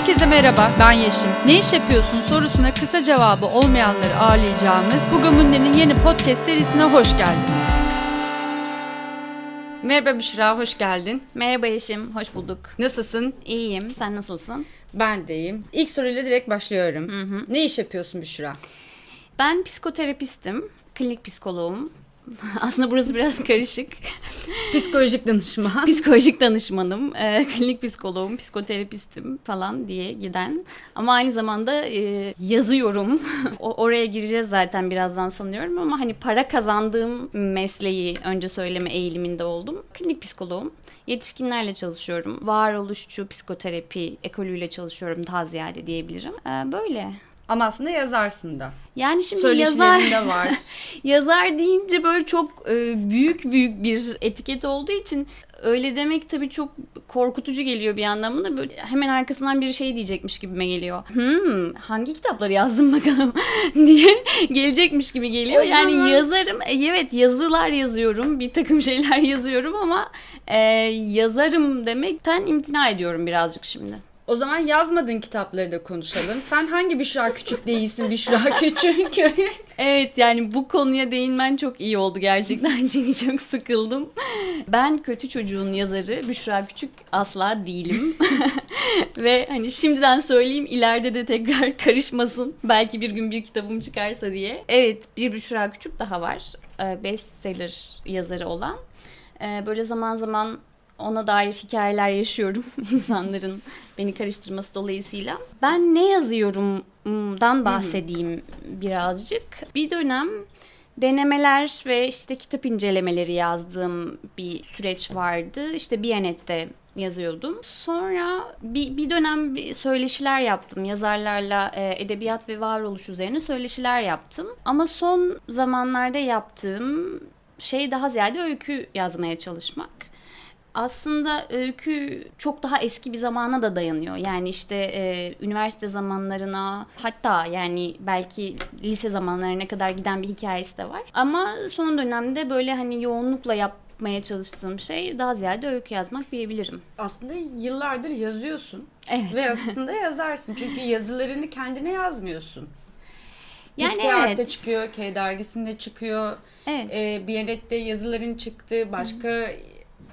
Herkese merhaba, ben Yeşim. Ne iş yapıyorsun sorusuna kısa cevabı olmayanları ağırlayacağımız Bu Gömünle'nin yeni podcast serisine hoş geldiniz. Merhaba Büşra, hoş geldin. Merhaba Yeşim, hoş bulduk. Nasılsın? İyiyim, sen nasılsın? Ben de iyiyim. İlk soruyla direkt başlıyorum. Ne iş yapıyorsun Büşra? Ben psikoterapistim, klinik psikoloğum. Aslında burası biraz karışık. Psikolojik danışman. Psikolojik danışmanım, e, klinik psikoloğum, psikoterapistim falan diye giden. Ama aynı zamanda e, yazıyorum. o, oraya gireceğiz zaten birazdan sanıyorum ama hani para kazandığım mesleği önce söyleme eğiliminde oldum. Klinik psikoloğum. Yetişkinlerle çalışıyorum. Varoluşçu psikoterapi ekolüyle çalışıyorum daha ziyade diyebilirim. E, böyle. Ama aslında yazarsın da. Yani şimdi yazar de var. yazar deyince böyle çok e, büyük büyük bir etiket olduğu için öyle demek tabii çok korkutucu geliyor bir anlamda. Böyle hemen arkasından bir şey diyecekmiş gibime geliyor. Hmm, hangi kitapları yazdım bakalım diye gelecekmiş gibi geliyor. O yani zaman- yazarım. E, Evet yazılar yazıyorum. Bir takım şeyler yazıyorum ama e, yazarım demekten imtina ediyorum birazcık şimdi. O zaman yazmadığın kitapları da konuşalım. Sen hangi Büşra Küçük değilsin Büşra Küçük? Evet yani bu konuya değinmen çok iyi oldu gerçekten çünkü çok sıkıldım. Ben kötü çocuğun yazarı Büşra Küçük asla değilim. Ve hani şimdiden söyleyeyim ileride de tekrar karışmasın. Belki bir gün bir kitabım çıkarsa diye. Evet bir Büşra Küçük daha var. Ee, Bestseller yazarı olan. Ee, Böyle zaman zaman ona dair hikayeler yaşıyorum insanların beni karıştırması dolayısıyla. Ben ne yazıyorumdan bahsedeyim birazcık. Bir dönem denemeler ve işte kitap incelemeleri yazdığım bir süreç vardı. İşte Biyanet'te yazıyordum. Sonra bir, bir dönem bir söyleşiler yaptım. Yazarlarla e, edebiyat ve varoluş üzerine söyleşiler yaptım. Ama son zamanlarda yaptığım şey daha ziyade öykü yazmaya çalışmak aslında öykü çok daha eski bir zamana da dayanıyor. Yani işte e, üniversite zamanlarına hatta yani belki lise zamanlarına kadar giden bir hikayesi de var. Ama son dönemde böyle hani yoğunlukla yapmaya çalıştığım şey daha ziyade öykü yazmak diyebilirim. aslında yıllardır yazıyorsun. Evet. Ve aslında yazarsın. Çünkü yazılarını kendine yazmıyorsun. Yani Diskeyart'ta evet. çıkıyor, K dergisinde çıkıyor. Evet. Ee, Biyanet'te yazıların çıktı. Başka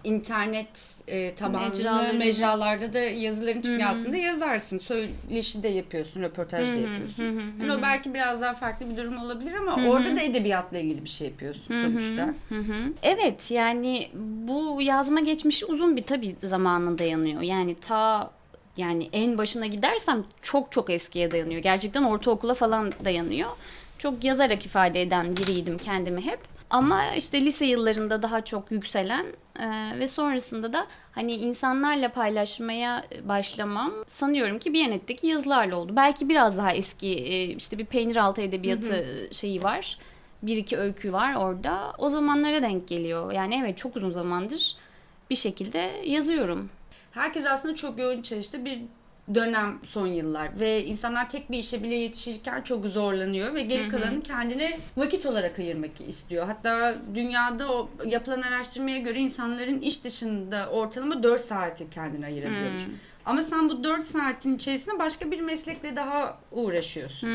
internet e, tabanlı Mecraların. mecralarda da yazıların çıkıyor. Aslında yazarsın. Söyleşi de yapıyorsun, röportaj da yapıyorsun. Yani o belki biraz daha farklı bir durum olabilir ama orada da edebiyatla ilgili bir şey yapıyorsun sonuçta. Hı hı. Evet yani bu yazma geçmişi uzun bir tabii zamana dayanıyor. Yani ta yani en başına gidersem çok çok eskiye dayanıyor. Gerçekten ortaokula falan dayanıyor. Çok yazarak ifade eden biriydim kendimi hep. Ama işte lise yıllarında daha çok yükselen e, ve sonrasında da hani insanlarla paylaşmaya başlamam sanıyorum ki Biyanet'teki yazılarla oldu. Belki biraz daha eski e, işte bir peynir altı edebiyatı şeyi var bir iki öykü var orada. O zamanlara denk geliyor. Yani evet çok uzun zamandır bir şekilde yazıyorum. Herkes aslında çok yoğun çalıştı bir dönem son yıllar ve insanlar tek bir işe bile yetişirken çok zorlanıyor ve geri kalanını kendine vakit olarak ayırmak istiyor. Hatta dünyada o yapılan araştırmaya göre insanların iş dışında ortalama 4 saati kendine ayırabiliyormuş. Ama sen bu 4 saatin içerisinde başka bir meslekle daha uğraşıyorsun.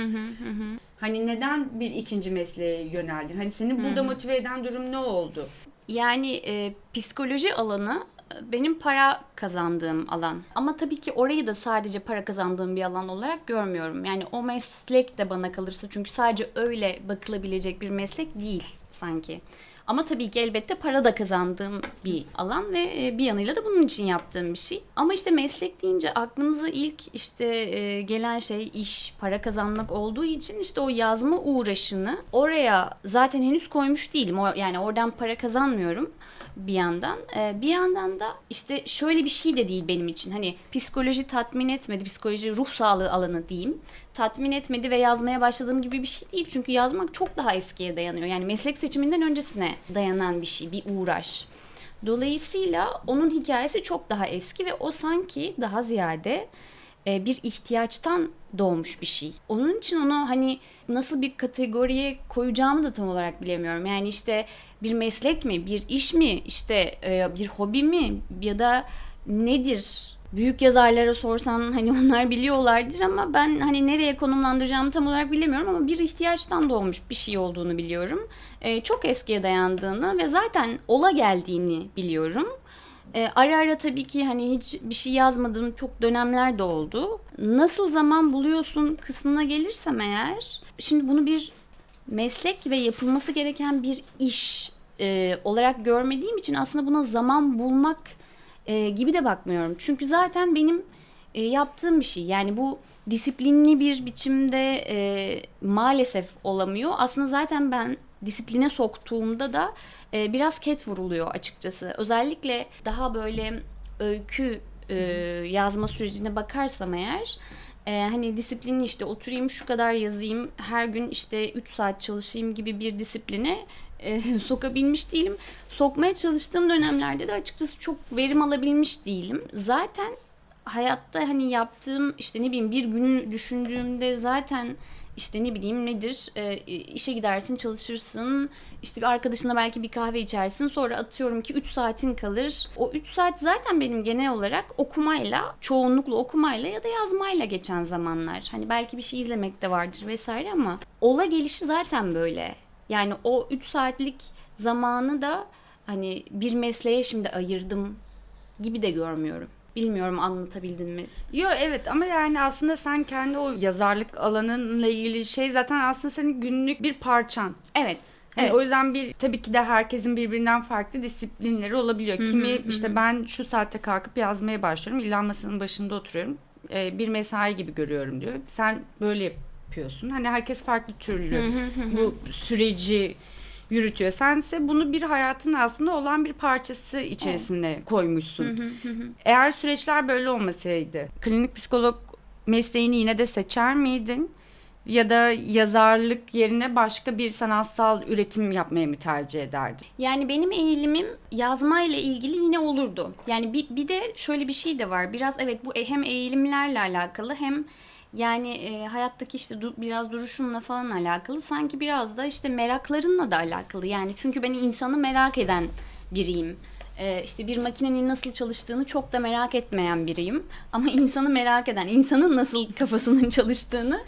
Hani neden bir ikinci mesleğe yöneldin? Hani seni burada motive eden durum ne oldu? Yani e, psikoloji alanı benim para kazandığım alan. Ama tabii ki orayı da sadece para kazandığım bir alan olarak görmüyorum. Yani o meslek de bana kalırsa çünkü sadece öyle bakılabilecek bir meslek değil sanki. Ama tabii ki elbette para da kazandığım bir alan ve e, bir yanıyla da bunun için yaptığım bir şey. Ama işte meslek deyince aklımıza ilk işte e, gelen şey iş, para kazanmak olduğu için işte o yazma uğraşını oraya zaten henüz koymuş değilim. Yani oradan para kazanmıyorum bir yandan. Ee, bir yandan da işte şöyle bir şey de değil benim için. Hani psikoloji tatmin etmedi, psikoloji ruh sağlığı alanı diyeyim. Tatmin etmedi ve yazmaya başladığım gibi bir şey değil. Çünkü yazmak çok daha eskiye dayanıyor. Yani meslek seçiminden öncesine dayanan bir şey, bir uğraş. Dolayısıyla onun hikayesi çok daha eski ve o sanki daha ziyade e, bir ihtiyaçtan doğmuş bir şey. Onun için onu hani nasıl bir kategoriye koyacağımı da tam olarak bilemiyorum. Yani işte bir meslek mi, bir iş mi, işte e, bir hobi mi ya da nedir büyük yazarlara sorsan hani onlar biliyorlardır ama ben hani nereye konumlandıracağımı tam olarak bilemiyorum ama bir ihtiyaçtan doğmuş bir şey olduğunu biliyorum. Ee, çok eskiye dayandığını ve zaten ola geldiğini biliyorum. Ee, ara ara tabii ki hani hiç bir şey yazmadığım çok dönemler de oldu. Nasıl zaman buluyorsun kısmına gelirsem eğer, şimdi bunu bir meslek ve yapılması gereken bir iş e, olarak görmediğim için aslında buna zaman bulmak e, gibi de bakmıyorum. Çünkü zaten benim e, yaptığım bir şey. Yani bu disiplinli bir biçimde e, maalesef olamıyor. Aslında zaten ben disipline soktuğumda da e, biraz ket vuruluyor açıkçası. Özellikle daha böyle öykü e, yazma sürecine bakarsam eğer e, hani disiplinli işte oturayım şu kadar yazayım her gün işte 3 saat çalışayım gibi bir disipline e, sokabilmiş değilim. Sokmaya çalıştığım dönemlerde de açıkçası çok verim alabilmiş değilim. Zaten hayatta hani yaptığım işte ne bileyim bir günü düşündüğümde zaten işte ne bileyim nedir e, işe gidersin çalışırsın işte bir arkadaşına belki bir kahve içersin sonra atıyorum ki 3 saatin kalır. O 3 saat zaten benim genel olarak okumayla çoğunlukla okumayla ya da yazmayla geçen zamanlar. Hani belki bir şey izlemek de vardır vesaire ama ola gelişi zaten böyle. Yani o 3 saatlik zamanı da hani bir mesleğe şimdi ayırdım gibi de görmüyorum. Bilmiyorum anlatabildim mi? Yo evet ama yani aslında sen kendi o yazarlık alanınla ilgili şey zaten aslında senin günlük bir parçan. Evet. Yani evet. O yüzden bir tabii ki de herkesin birbirinden farklı disiplinleri olabiliyor. Hı hı, Kimi hı işte ben şu saatte kalkıp yazmaya başlıyorum. İlla masanın başında oturuyorum. Ee, bir mesai gibi görüyorum diyor. Sen böyle yapıyorsun. Hani herkes farklı türlü hı hı hı. bu süreci yürütüyor. Sense bunu bir hayatın aslında olan bir parçası içerisine koymuşsun. Hı hı hı hı. Eğer süreçler böyle olmasaydı klinik psikolog mesleğini yine de seçer miydin? Ya da yazarlık yerine başka bir sanatsal üretim yapmayı mı tercih ederdin? Yani benim eğilimim yazmayla ilgili yine olurdu. Yani bir, bir de şöyle bir şey de var. Biraz evet bu hem eğilimlerle alakalı hem yani e, hayattaki işte du- biraz duruşunla falan alakalı. Sanki biraz da işte meraklarınla da alakalı. Yani çünkü ben insanı merak eden biriyim. E, işte bir makinenin nasıl çalıştığını çok da merak etmeyen biriyim. Ama insanı merak eden, insanın nasıl kafasının çalıştığını,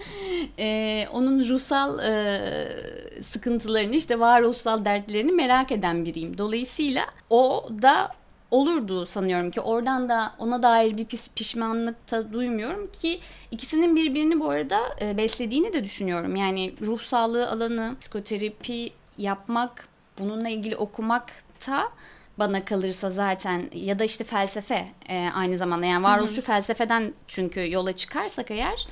e, onun ruhsal e, sıkıntılarını, işte varoluşsal dertlerini merak eden biriyim. Dolayısıyla o da olurdu sanıyorum ki oradan da ona dair bir pis pişmanlık da duymuyorum ki ikisinin birbirini bu arada e, beslediğini de düşünüyorum. Yani ruh sağlığı alanı, psikoterapi yapmak, bununla ilgili okumak da bana kalırsa zaten ya da işte felsefe e, aynı zamanda yani varoluşçu felsefeden çünkü yola çıkarsak eğer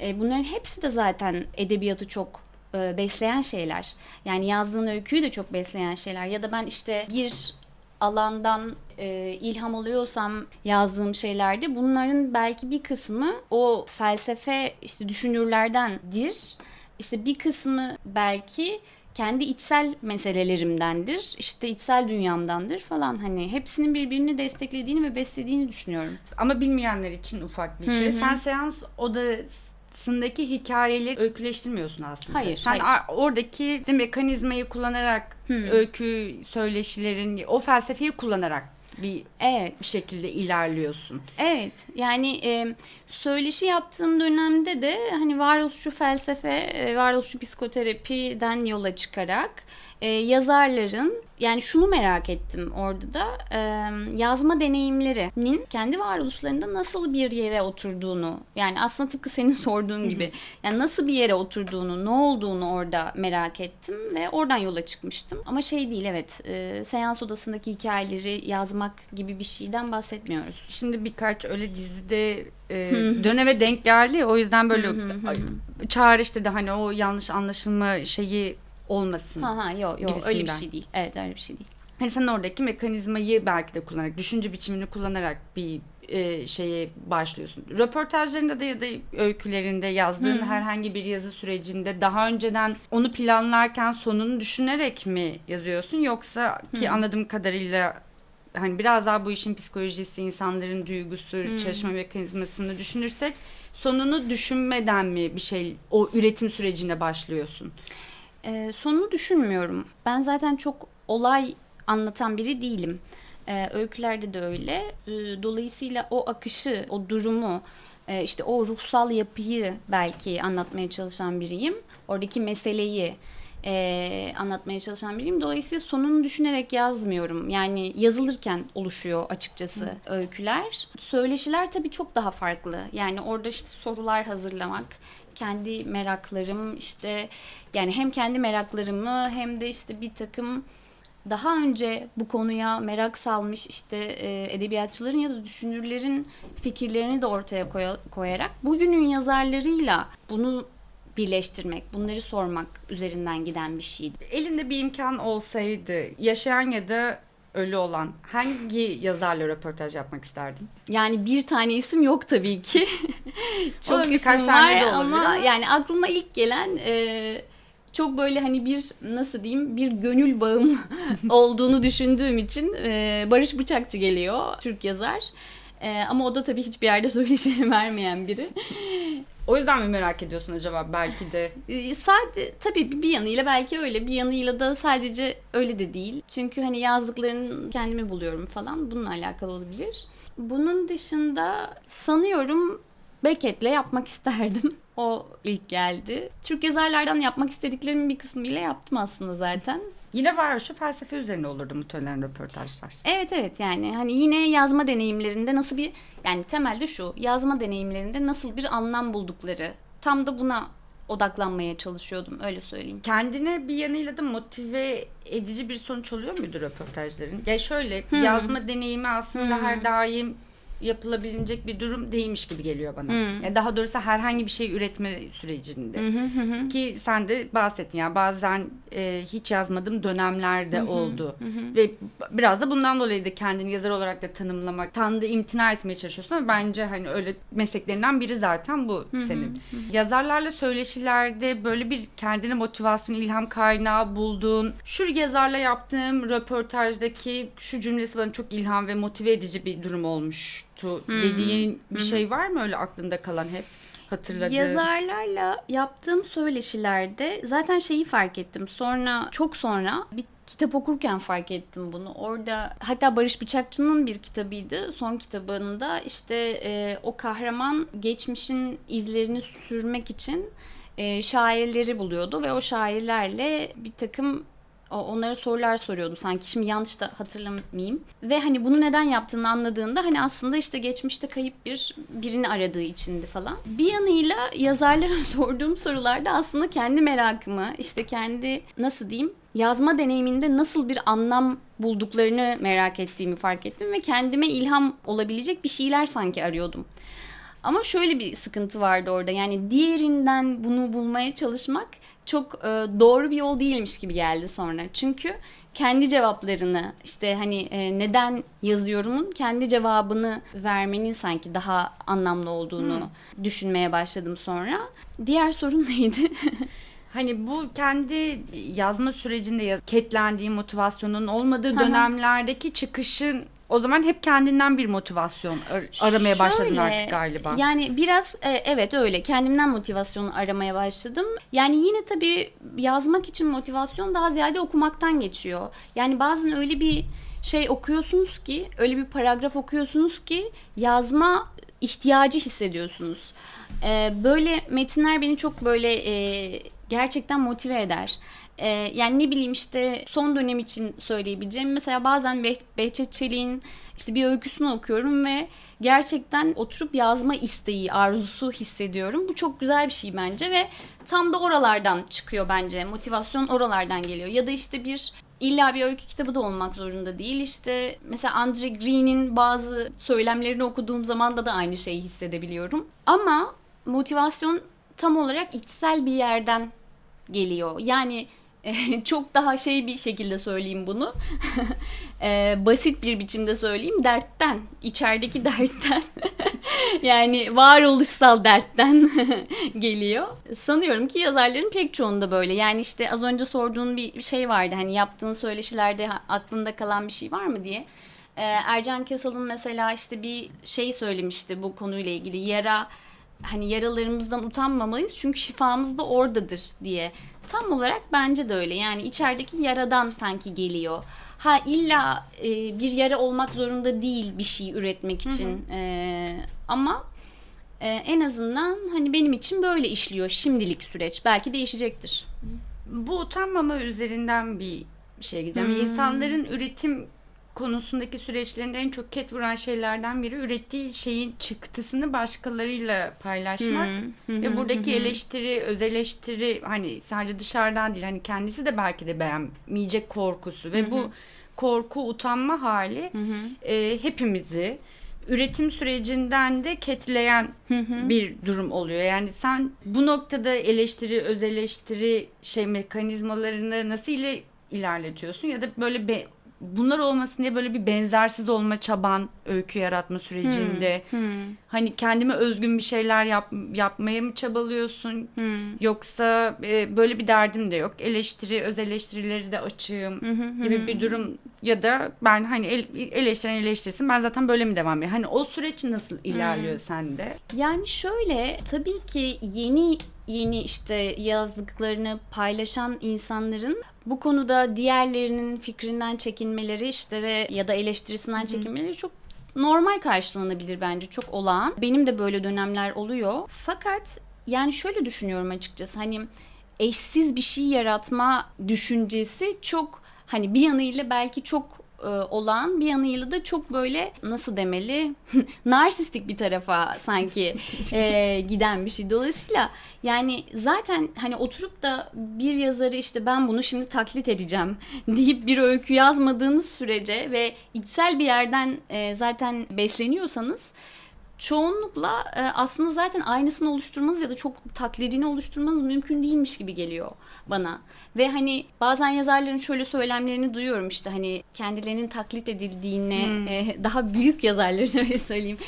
e, bunların hepsi de zaten edebiyatı çok e, besleyen şeyler. Yani yazdığın öyküyü de çok besleyen şeyler. Ya da ben işte bir alandan e, ilham alıyorsam yazdığım şeylerde bunların belki bir kısmı o felsefe işte düşünürlerdendir. İşte bir kısmı belki kendi içsel meselelerimdendir. işte içsel dünyamdandır falan hani hepsinin birbirini desteklediğini ve beslediğini düşünüyorum. Ama bilmeyenler için ufak bir şey. Hı hı. Sen seans odasındaki hikayeleri öyküleştirmiyorsun aslında. Hayır, Sen hayır. oradaki de mekanizmayı kullanarak Hı. öykü söyleşilerin o felsefeyi kullanarak bir Evet. bir şekilde ilerliyorsun. Evet yani e, söyleşi yaptığım dönemde de hani varoluşçu felsefe, varoluşçu psikoterapiden yola çıkarak e, yazarların yani şunu merak ettim orada da e, yazma deneyimlerinin kendi varoluşlarında nasıl bir yere oturduğunu yani aslında tıpkı senin sorduğun gibi yani nasıl bir yere oturduğunu ne olduğunu orada merak ettim ve oradan yola çıkmıştım. Ama şey değil evet e, seans odasındaki hikayeleri yazmak gibi bir şeyden bahsetmiyoruz. Şimdi birkaç öyle dizide e, döneme denk geldi o yüzden böyle çağrıştı da hani o yanlış anlaşılma şeyi olmasın. Ha ha yok yok öyle bir şey değil. Evet öyle bir şey değil. Hani sen oradaki mekanizmayı belki de kullanarak, düşünce biçimini kullanarak bir e, şeye başlıyorsun. Röportajlarında da ya da öykülerinde yazdığın hı. herhangi bir yazı sürecinde daha önceden onu planlarken sonunu düşünerek mi yazıyorsun yoksa ki Hı. anladığım kadarıyla hani biraz daha bu işin psikolojisi, insanların duygusu, Hı. çalışma mekanizmasını düşünürsek sonunu düşünmeden mi bir şey o üretim sürecine başlıyorsun? Ee, sonunu düşünmüyorum. Ben zaten çok olay anlatan biri değilim. E, öykülerde de öyle. E, dolayısıyla o akışı, o durumu, e, işte o ruhsal yapıyı belki anlatmaya çalışan biriyim. Oradaki meseleyi e, anlatmaya çalışan biriyim. Dolayısıyla sonunu düşünerek yazmıyorum. Yani yazılırken oluşuyor açıkçası öyküler. Söyleşiler tabii çok daha farklı. Yani orada işte sorular hazırlamak, kendi meraklarım işte yani hem kendi meraklarımı hem de işte bir takım daha önce bu konuya merak salmış işte e, edebiyatçıların ya da düşünürlerin fikirlerini de ortaya koya- koyarak bugünün yazarlarıyla bunu birleştirmek, bunları sormak üzerinden giden bir şeydi. Elinde bir imkan olsaydı yaşayan ya da ölü olan hangi yazarla röportaj yapmak isterdin? Yani bir tane isim yok tabii ki. çok Olur, isim var ama, ama. yani aklıma ilk gelen e, çok böyle hani bir nasıl diyeyim bir gönül bağım olduğunu düşündüğüm için e, Barış Bıçakçı geliyor Türk yazar. E, ama o da tabii hiçbir yerde söyleşi vermeyen biri. O yüzden mi merak ediyorsun acaba belki de? E, Sadece tabii bir yanıyla belki öyle bir yanıyla da sadece öyle de değil. Çünkü hani yazdıklarını kendimi buluyorum falan bununla alakalı olabilir. Bunun dışında sanıyorum Beckett'le yapmak isterdim. O ilk geldi. Türk yazarlardan yapmak istediklerimin bir kısmıyla yaptım aslında zaten. Yine var şu felsefe üzerine olurdu muhtemelen röportajlar. Evet evet yani hani yine yazma deneyimlerinde nasıl bir yani temelde şu yazma deneyimlerinde nasıl bir anlam buldukları tam da buna odaklanmaya çalışıyordum öyle söyleyeyim. Kendine bir yanıyla da motive edici bir sonuç oluyor muydu röportajların? Ya şöyle Hmm. yazma deneyimi aslında Hmm. her daim yapılabilecek bir durum değilmiş gibi geliyor bana. Hmm. Ya daha doğrusu herhangi bir şey üretme sürecinde. Hı hı. Ki sen de bahsettin yani bazen e, hiç yazmadığım dönemlerde hı, oldu. hı. Ve biraz da bundan dolayı da kendini yazar olarak da tanımlamak, tanıdığı imtina etmeye çalışıyorsun ama bence hani öyle mesleklerinden biri zaten bu senin. Yazarlarla söyleşilerde böyle bir kendine motivasyon, ilham kaynağı bulduğun, şu yazarla yaptığım röportajdaki şu cümlesi bana çok ilham ve motive edici bir durum olmuştu dediğin bir şey var mı öyle aklında kalan hep hatırladığın? Yazarlarla yaptığım söyleşilerde zaten şeyi fark ettim. Sonra çok sonra bir kitap okurken fark ettim bunu. Orada hatta Barış Bıçakçı'nın bir kitabıydı. Son kitabında işte e, o kahraman geçmişin izlerini sürmek için e, şairleri buluyordu ve o şairlerle bir takım onlara sorular soruyordu sanki şimdi yanlış da hatırlamayayım. Ve hani bunu neden yaptığını anladığında hani aslında işte geçmişte kayıp bir birini aradığı içindi falan. Bir yanıyla yazarlara sorduğum sorularda aslında kendi merakımı işte kendi nasıl diyeyim yazma deneyiminde nasıl bir anlam bulduklarını merak ettiğimi fark ettim ve kendime ilham olabilecek bir şeyler sanki arıyordum. Ama şöyle bir sıkıntı vardı orada. Yani diğerinden bunu bulmaya çalışmak çok e, doğru bir yol değilmiş gibi geldi sonra. Çünkü kendi cevaplarını işte hani e, neden yazıyorumun kendi cevabını vermenin sanki daha anlamlı olduğunu düşünmeye başladım sonra. Diğer sorun neydi? Hani bu kendi yazma sürecinde ketlendiği motivasyonun olmadığı dönemlerdeki çıkışın o zaman hep kendinden bir motivasyon ar- aramaya başladın Şöyle, artık galiba. Yani biraz e, evet öyle kendimden motivasyonu aramaya başladım. Yani yine tabii yazmak için motivasyon daha ziyade okumaktan geçiyor. Yani bazen öyle bir şey okuyorsunuz ki, öyle bir paragraf okuyorsunuz ki yazma ihtiyacı hissediyorsunuz. E, böyle metinler beni çok böyle e, gerçekten motive eder. E, yani ne bileyim işte son dönem için söyleyebileceğim mesela bazen Beh- Behçet Çelik'in işte bir öyküsünü okuyorum ve gerçekten oturup yazma isteği, arzusu hissediyorum. Bu çok güzel bir şey bence ve tam da oralardan çıkıyor bence. Motivasyon oralardan geliyor. Ya da işte bir illa bir öykü kitabı da olmak zorunda değil. İşte mesela Andre Green'in bazı söylemlerini okuduğum zaman da da aynı şeyi hissedebiliyorum. Ama motivasyon tam olarak içsel bir yerden geliyor. Yani çok daha şey bir şekilde söyleyeyim bunu. Ee, basit bir biçimde söyleyeyim. Dertten. içerideki dertten. yani varoluşsal dertten geliyor. Sanıyorum ki yazarların pek çoğunda böyle. Yani işte az önce sorduğun bir şey vardı. Hani yaptığın söyleşilerde aklında kalan bir şey var mı diye. Ee, Ercan Kesal'ın mesela işte bir şey söylemişti bu konuyla ilgili. Yara hani yaralarımızdan utanmamalıyız çünkü şifamız da oradadır diye Tam olarak bence de öyle. Yani içerideki yaradan sanki geliyor. Ha illa e, bir yara olmak zorunda değil bir şey üretmek için. E, ama e, en azından hani benim için böyle işliyor şimdilik süreç. Belki değişecektir. Bu utanmama üzerinden bir şeye gideceğim. Hmm. İnsanların üretim konusundaki süreçlerinde en çok ket vuran şeylerden biri ürettiği şeyin çıktısını başkalarıyla paylaşmak. Hı Ve buradaki eleştiri, öz eleştiri hani sadece dışarıdan değil hani kendisi de belki de beğenmeyecek korkusu ve bu korku utanma hali e, hepimizi üretim sürecinden de ketleyen Hı hı. bir durum oluyor. Yani sen bu noktada eleştiri, öz eleştiri şey mekanizmalarını nasıl ile ilerletiyorsun ya da böyle be, bunlar olmasın diye böyle bir benzersiz olma çaban öykü yaratma sürecinde Hı. hani kendime özgün bir şeyler yap, yapmaya mı çabalıyorsun Hı. yoksa e, böyle bir derdim de yok eleştiri öz eleştirileri de açığım hı. gibi bir durum ya da ben hani el, eleştiren eleştirsin ben zaten böyle mi devam edeyim hani o süreç nasıl ilerliyor sende Yani şöyle tabii ki yeni yeni işte yazdıklarını paylaşan insanların bu konuda diğerlerinin fikrinden çekinmeleri işte ve ya da eleştirisinden çekinmeleri çok normal karşılanabilir bence çok olağan. Benim de böyle dönemler oluyor. Fakat yani şöyle düşünüyorum açıkçası hani eşsiz bir şey yaratma düşüncesi çok hani bir yanıyla belki çok e, olağan bir yanıyla da çok böyle nasıl demeli narsistik bir tarafa sanki e, giden bir şey. Dolayısıyla yani zaten hani oturup da bir yazarı işte ben bunu şimdi taklit edeceğim deyip bir öykü yazmadığınız sürece ve içsel bir yerden e, zaten besleniyorsanız çoğunlukla e, aslında zaten aynısını oluşturmanız ya da çok taklidini oluşturmanız mümkün değilmiş gibi geliyor bana. Ve hani bazen yazarların şöyle söylemlerini duyuyorum işte hani kendilerinin taklit edildiğine e, daha büyük yazarların öyle söyleyeyim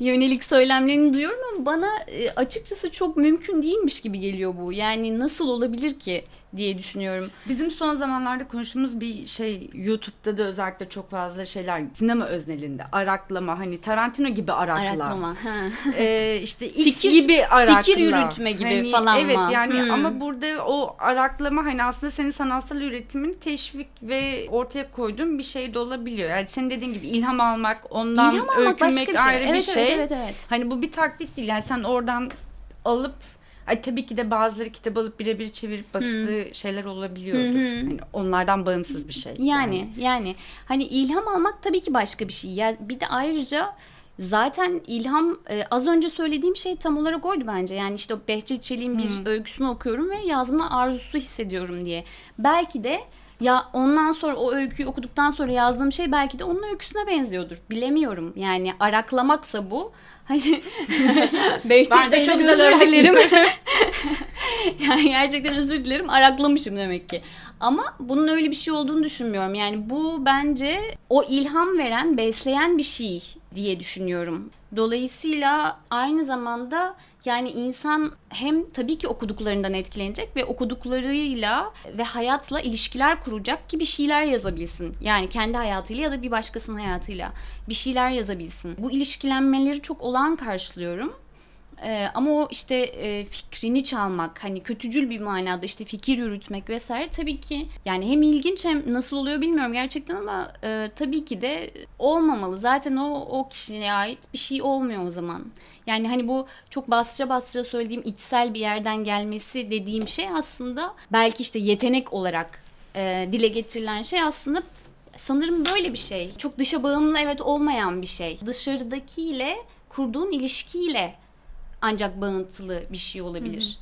yönelik söylemlerini duyuyorum ama bana e, açıkçası çok mümkün değilmiş gibi geliyor bu. Yani nasıl olabilir ki diye düşünüyorum. Bizim son zamanlarda konuştuğumuz bir şey YouTube'da da özellikle çok fazla şeyler sinema öznelinde araklama hani Tarantino gibi arakla. Araklama. Ee, işte X Fikir- gibi arakla. fikir yürütme gibi falan Evet mı? yani Hmm. ama burada o araklama hani aslında senin sanatsal üretimin teşvik ve ortaya koyduğun bir şey de olabiliyor. Yani senin dediğin gibi ilham almak, ondan İlham almak öykünmek başka bir şey. ayrı evet, bir şey. evet evet evet. Hani bu bir taklit değil. Yani sen oradan alıp Ay tabii ki de bazıları kitap alıp birebir çevirip bastığı şeyler olabiliyordur. Hı. Hani onlardan bağımsız bir şey. Yani yani hani ilham almak tabii ki başka bir şey. Ya bir de ayrıca zaten ilham e, az önce söylediğim şey tam olarak oydu bence. Yani işte Behçet Çelik'in bir öyküsünü okuyorum ve yazma arzusu hissediyorum diye. Belki de ya ondan sonra o öyküyü okuduktan sonra yazdığım şey belki de onun öyküsüne benziyordur. Bilemiyorum. Yani araklamaksa bu. Hani Behçet Ben de Bey'den çok özür dilerim. yani gerçekten özür dilerim. Araklamışım demek ki. Ama bunun öyle bir şey olduğunu düşünmüyorum. Yani bu bence o ilham veren, besleyen bir şey diye düşünüyorum. Dolayısıyla aynı zamanda yani insan hem tabii ki okuduklarından etkilenecek ve okuduklarıyla ve hayatla ilişkiler kuracak ki bir şeyler yazabilsin. Yani kendi hayatıyla ya da bir başkasının hayatıyla bir şeyler yazabilsin. Bu ilişkilenmeleri çok olağan karşılıyorum. Ee, ama o işte e, fikrini çalmak hani kötücül bir manada işte fikir yürütmek vesaire tabii ki yani hem ilginç hem nasıl oluyor bilmiyorum gerçekten ama e, tabii ki de olmamalı. Zaten o o kişiye ait bir şey olmuyor o zaman. Yani hani bu çok bastıra bastıra söylediğim içsel bir yerden gelmesi dediğim şey aslında belki işte yetenek olarak e, dile getirilen şey aslında sanırım böyle bir şey. Çok dışa bağımlı evet olmayan bir şey. Dışarıdakiyle kurduğun ilişkiyle ancak bağıntılı bir şey olabilir.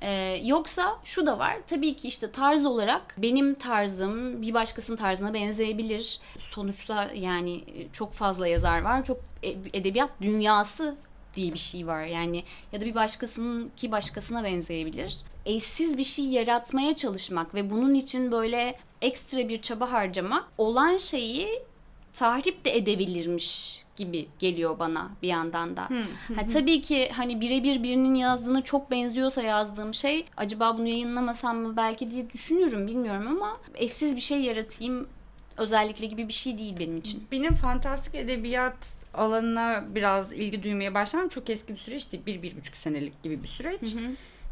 Ee, yoksa şu da var. Tabii ki işte tarz olarak benim tarzım bir başkasının tarzına benzeyebilir. Sonuçta yani çok fazla yazar var. Çok e- edebiyat dünyası diye bir şey var. Yani ya da bir başkasının ki başkasına benzeyebilir. Eşsiz bir şey yaratmaya çalışmak ve bunun için böyle ekstra bir çaba harcamak olan şeyi tahrip de edebilirmiş gibi geliyor bana bir yandan da. Ha, tabii ki hani birebir birinin yazdığına çok benziyorsa yazdığım şey acaba bunu yayınlamasam mı belki diye düşünüyorum bilmiyorum ama eşsiz bir şey yaratayım özellikle gibi bir şey değil benim için. Benim fantastik edebiyat alanına biraz ilgi duymaya başlamam çok eski bir süreç değil. Bir, bir buçuk senelik gibi bir süreç.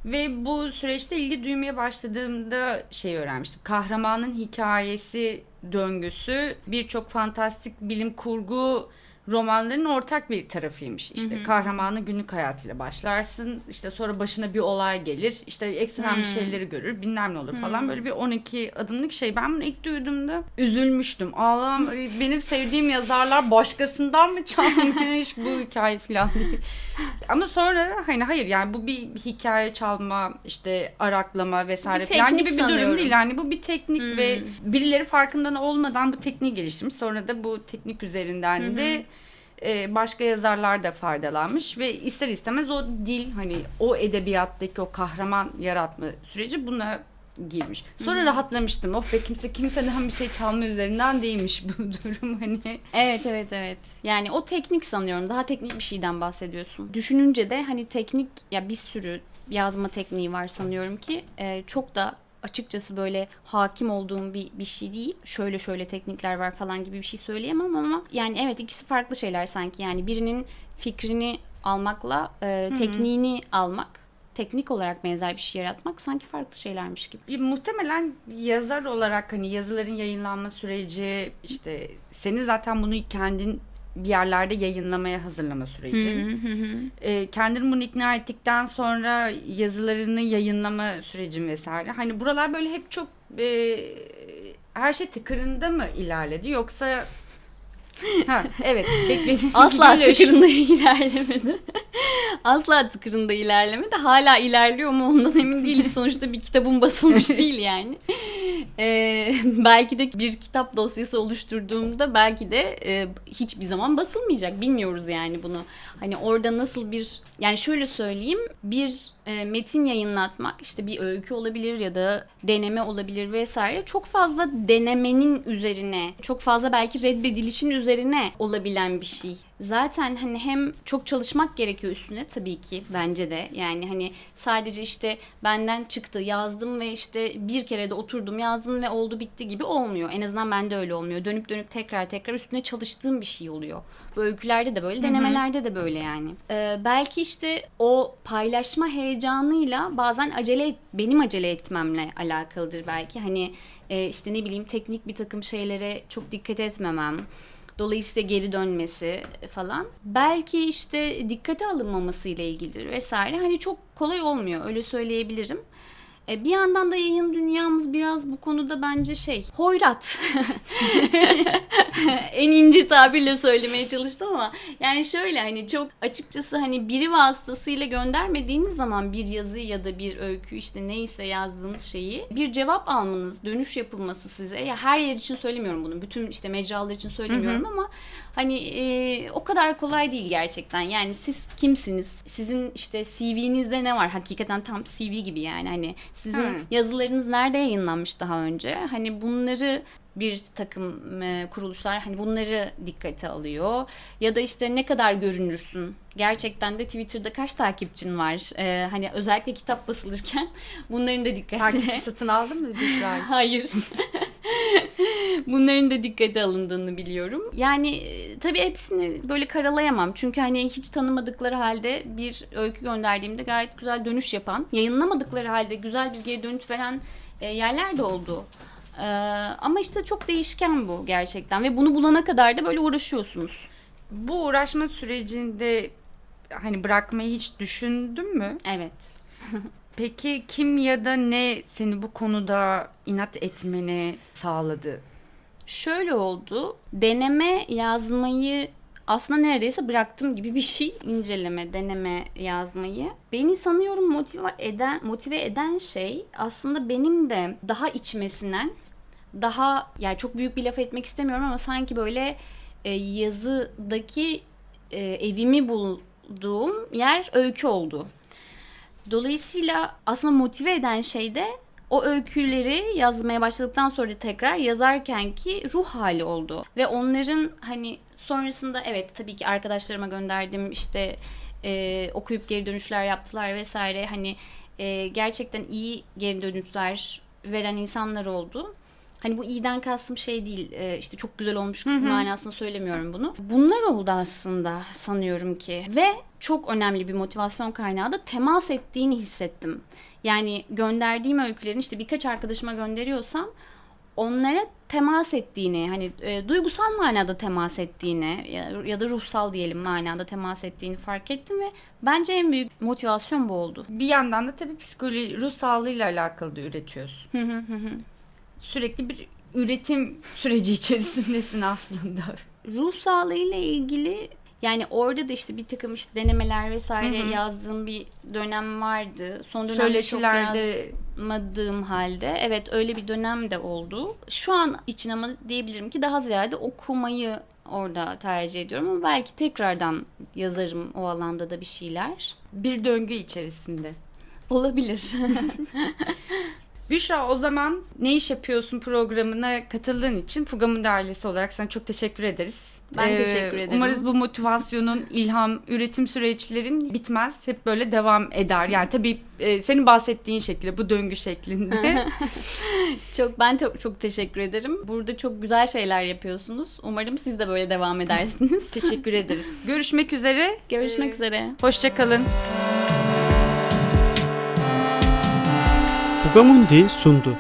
Ve bu süreçte ilgi duymaya başladığımda şey öğrenmiştim. Kahramanın hikayesi döngüsü birçok fantastik bilim kurgu romanların ortak bir tarafıymış. İşte kahramanın günlük hayatıyla başlarsın. işte sonra başına bir olay gelir. işte ekstrem bir şeyleri görür. Bilmem ne olur falan. Böyle bir 12 adımlık şey. Ben bunu ilk duyduğumda üzülmüştüm. Allah'ım benim sevdiğim yazarlar başkasından mı çalmış bu hikaye falan diye. Ama sonra hani hayır yani bu bir hikaye çalma işte araklama vesaire Bir falan gibi bir durum sanıyorum. değil. Yani bu bir teknik ve birileri farkından olmadan bu tekniği geliştirmiş. Sonra da bu teknik üzerinden de e, başka yazarlar da faydalanmış ve ister istemez o dil hani o edebiyattaki o kahraman yaratma süreci buna girmiş. Sonra rahatlamıştım. Of be kimse kimseden bir şey çalma üzerinden değilmiş bu durum hani. Evet evet evet. Yani o teknik sanıyorum. Daha teknik bir şeyden bahsediyorsun. Düşününce de hani teknik ya bir sürü yazma tekniği var sanıyorum ki e, çok da açıkçası böyle hakim olduğum bir, bir şey değil. Şöyle şöyle teknikler var falan gibi bir şey söyleyemem ama yani evet ikisi farklı şeyler sanki. Yani birinin fikrini almakla e, tekniğini almak, teknik olarak benzer bir şey yaratmak sanki farklı şeylermiş gibi. Muhtemelen yazar olarak hani yazıların yayınlanma süreci işte senin zaten bunu kendin bir yerlerde yayınlamaya hazırlama süreci. Ee, kendini bunu ikna ettikten sonra yazılarını yayınlama sürecin vesaire. Hani buralar böyle hep çok e, her şey tıkırında mı ilerledi yoksa ha evet beklediğim Asla tıkırında ilerlemedi. Asla tıkırında ilerlemedi. Hala ilerliyor mu ondan emin değiliz. Sonuçta bir kitabın basılmış değil yani. Ee, belki de bir kitap dosyası oluşturduğumda belki de e, hiçbir zaman basılmayacak. Bilmiyoruz yani bunu. Hani orada nasıl bir yani şöyle söyleyeyim bir e, metin yayınlatmak işte bir öykü olabilir ya da deneme olabilir vesaire çok fazla denemenin üzerine çok fazla belki reddedilişin üzerine olabilen bir şey. Zaten hani hem çok çalışmak gerekiyor üstüne tabii ki bence de. Yani hani sadece işte benden çıktı yazdım ve işte bir kere de oturdum yazdım ve oldu bitti gibi olmuyor. En azından bende öyle olmuyor. Dönüp dönüp tekrar tekrar üstüne çalıştığım bir şey oluyor. Bu öykülerde de böyle, denemelerde de böyle yani. Ee, belki işte o paylaşma heyecanıyla bazen acele et- benim acele etmemle alakalıdır belki. Hani e, işte ne bileyim teknik bir takım şeylere çok dikkat etmemem. Dolayısıyla geri dönmesi falan. Belki işte dikkate alınmaması ile ilgilidir vesaire. Hani çok kolay olmuyor öyle söyleyebilirim. E, Bir yandan da yayın dünyamız biraz bu konuda bence şey hoyrat. en ince tabirle söylemeye çalıştım ama yani şöyle hani çok açıkçası hani biri vasıtasıyla göndermediğiniz zaman bir yazı ya da bir öykü işte neyse yazdığınız şeyi bir cevap almanız, dönüş yapılması size ya her yer için söylemiyorum bunu. Bütün işte mecralar için söylemiyorum ama hani e, o kadar kolay değil gerçekten. Yani siz kimsiniz? Sizin işte CV'nizde ne var? Hakikaten tam CV gibi yani hani sizin Hmm. yazılarınız nerede yayınlanmış daha önce? Hani bunları bir takım e, kuruluşlar hani bunları dikkate alıyor ya da işte ne kadar görünürsün gerçekten de Twitter'da kaç takipçin var E, hani özellikle kitap basılırken bunların da dikkate Takipçi satın aldın mı Büşra? Hayır. Bunların da dikkate alındığını biliyorum. Yani e, tabii hepsini böyle karalayamam. Çünkü hani hiç tanımadıkları halde bir öykü gönderdiğimde gayet güzel dönüş yapan, yayınlamadıkları halde güzel bir geri dönüş veren e, yerler de oldu. Ee, ama işte çok değişken bu gerçekten ve bunu bulana kadar da böyle uğraşıyorsunuz. Bu uğraşma sürecinde hani bırakmayı hiç düşündün mü? Evet. Peki kim ya da ne seni bu konuda inat etmeni sağladı? Şöyle oldu. Deneme yazmayı aslında neredeyse bıraktım gibi bir şey. İnceleme, deneme yazmayı. Beni sanıyorum motive eden motive eden şey aslında benim de daha içmesinden daha yani çok büyük bir laf etmek istemiyorum ama sanki böyle e, yazıdaki e, evimi bulduğum yer öykü oldu. Dolayısıyla aslında motive eden şey de o öyküleri yazmaya başladıktan sonra tekrar yazarken ki ruh hali oldu. Ve onların hani sonrasında evet tabii ki arkadaşlarıma gönderdim işte e, okuyup geri dönüşler yaptılar vesaire hani e, gerçekten iyi geri dönüşler veren insanlar oldu. Hani bu iyiden kastım şey değil e, işte çok güzel olmuş Hı hı. manasında söylemiyorum bunu. Bunlar oldu aslında sanıyorum ki ve çok önemli bir motivasyon kaynağı da temas ettiğini hissettim. Yani gönderdiğim öykülerin işte birkaç arkadaşıma gönderiyorsam onlara temas ettiğini hani e, duygusal manada temas ettiğini ya, ya da ruhsal diyelim manada temas ettiğini fark ettim ve bence en büyük motivasyon bu oldu. Bir yandan da tabii psikoloji, ruh sağlığıyla alakalı da üretiyorsun. Hı hı hı hı. Sürekli bir üretim süreci içerisindesin aslında. ruh sağlığı ile ilgili yani orada da işte bir takım işte denemeler vesaire Hı hı. yazdığım bir dönem vardı. Son dönemde çok Söyleşilerde yazmadığım halde evet öyle bir dönem de oldu. Şu an için ama diyebilirim ki daha ziyade okumayı orada tercih ediyorum ama belki tekrardan yazarım o alanda da bir şeyler. bir döngü içerisinde. Olabilir. Büşra o zaman ne iş yapıyorsun programına katıldığın için Fugam'ın ailesi olarak sana çok teşekkür ederiz. Ee, Ben teşekkür ederim. Umarız bu motivasyonun, ilham, üretim süreçlerin bitmez. Hep böyle devam eder. Yani tabii e, senin bahsettiğin şekilde, bu döngü şeklinde. çok ben te- çok teşekkür ederim. Burada çok güzel şeyler yapıyorsunuz. Umarım siz de böyle devam edersiniz. teşekkür ederiz. Görüşmek üzere. Görüşmek üzere. Hoşçakalın. Bugamundi sundu.